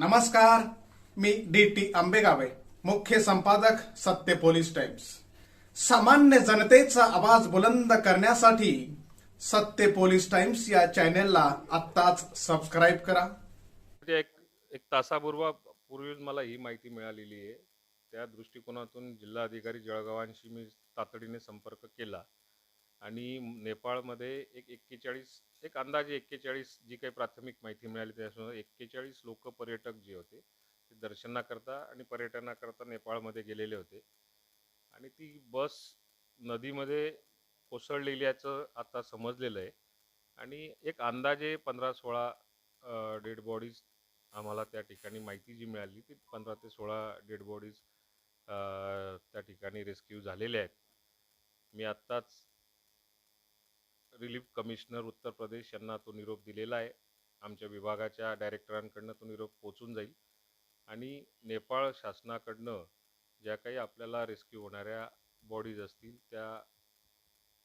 नमस्कार मी D T आंबेगावे मुख्य संपादक सत्य पोलीस टाइम्स. सामान्य जनतेचा आवाज बुलंद करण्यासाठी सत्य पोलीस टाइम्स या चॅनेलला आत्ताच सबस्क्राईब करा. म्हणजे एक एक तासापूर्व पूर्वी मला ही माहिती मिळालेली आहे. त्या दृष्टिकोनातून जिल्हाधिकारी जळगावांशी मी तातडीने संपर्क केला. आणि नेपाळमध्ये एक एक्केचाळीस एक अंदाजे एक्केचाळीस जी काही प्राथमिक माहिती मिळाली त्यासमोर एक्केचाळीस लोक पर्यटक जे होते ते दर्शनाकरता आणि पर्यटनाकरता नेपाळमध्ये गेलेले होते. आणि ती बस नदीमध्ये कोसळलेल्याचं आता समजलेलं आहे. आणि एक अंदाजे पंधरा सोळा डेड बॉडीज आम्हाला त्या ठिकाणी माहिती जी मिळाली ती पंधरा ते सोळा डेड बॉडीज त्या ठिकाणी रेस्क्यू झालेल्या आहेत. मी आत्ताच रिलीफ कमिशनर उत्तर प्रदेश यांना तो निरोप दिलेला आहे. आमच्या विभागाच्या डायरेक्टरांकडनं तो निरोप पोचून जाईल. आणि नेपाळ शासनाकडनं ज्या काही आपल्याला रेस्क्यू होणाऱ्या बॉडीज असतील त्या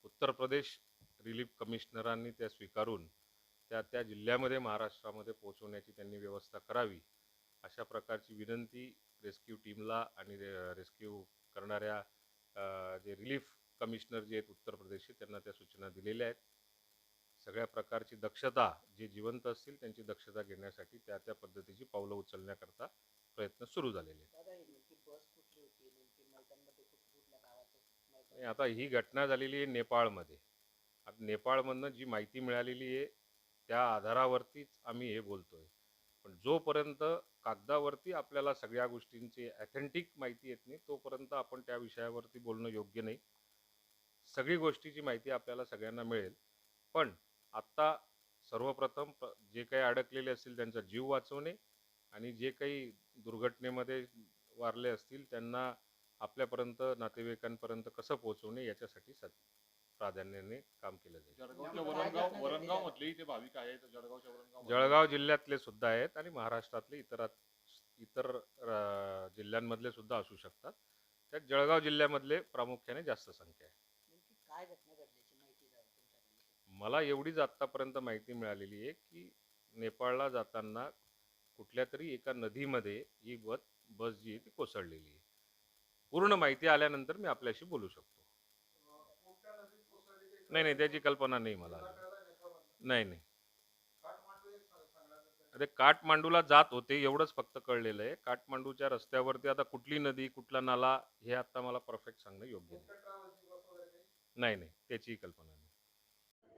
उत्तर प्रदेश रिलीफ कमिशनरांनी त्या स्वीकारून त्या त्या जिल्ह्यामध्ये महाराष्ट्रामध्ये पोहोचवण्याची त्यांनी व्यवस्था करावी अशा प्रकारची विनंती रेस्क्यू टीमला आणि रेस्क्यू करणाऱ्या जे रिलीफ कमिशनर जे आहेत उत्तर प्रदेशचे त्यांना त्या सूचना दिलेल्या आहेत. सगळ्या प्रकारची दक्षता जे जिवंत असतील त्यांची दक्षता घेण्यासाठी त्या त्या पद्धतीची पावलं उचलण्याकरता प्रयत्न सुरू झालेले आहेत. आता ही घटना झालेली आहे नेपाळमध्ये. आता नेपाळमधनं जी माहिती मिळालेली आहे त्या आधारावरतीच आम्ही हे बोलतोय. पण जोपर्यंत कागदावरती आपल्याला सगळ्या गोष्टींची ॲथेंटिक माहिती येत नाही तोपर्यंत आपण त्या विषयावरती बोलणं योग्य नाही. सगळी गोष्टीची माहिती आपल्याला सगळ्यांना मिळेल. पण आत्ता सर्वप्रथम जे काही अडकलेले असतील त्यांचा जीव वाचवणे आणि जे काही दुर्घटनेमध्ये वारले असतील त्यांना आपल्यापर्यंत नातेवाईकांपर्यंत कसं पोहोचवणे याच्यासाठी प्राधान्याने काम केलं जाईल. जळगाव जिल्ह्यातले सुद्धा आहेत आणि महाराष्ट्रातले इतर इतर जिल्ह्यांमधले सुद्धा असू शकतात. त्यात जळगाव जिल्ह्यामधले प्रामुख्याने जास्त संख्या आहे. काय घटना घडल्याची माहिती तुमच्याकडे मला एवढीच आत्तापर्यंत माहिती मिळालेली आहे की नेपाळला जाताना कुठल्या तरी एका नदीमध्ये ही बस बस जी आहे ती कोसळलेली आहे. पूर्ण माहिती आल्यानंतर मी आपल्याशी बोलू शकतो. नाही नाही त्याची कल्पना नाही मला नाही नाही. अरे काठमांडूला जात होते एवढंच फक्त कळलेलं आहे. काठमांडूच्या रस्त्यावरती आता कुठली नदी कुठला नाला हे आता मला परफेक्ट सांगणं योग्य नाही. नाही नाही. त्याचीही कल्पना नाही.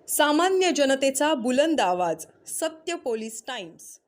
सामान्य जनतेचा बुलंद आवाज सत्य पोलीस टाइम्स.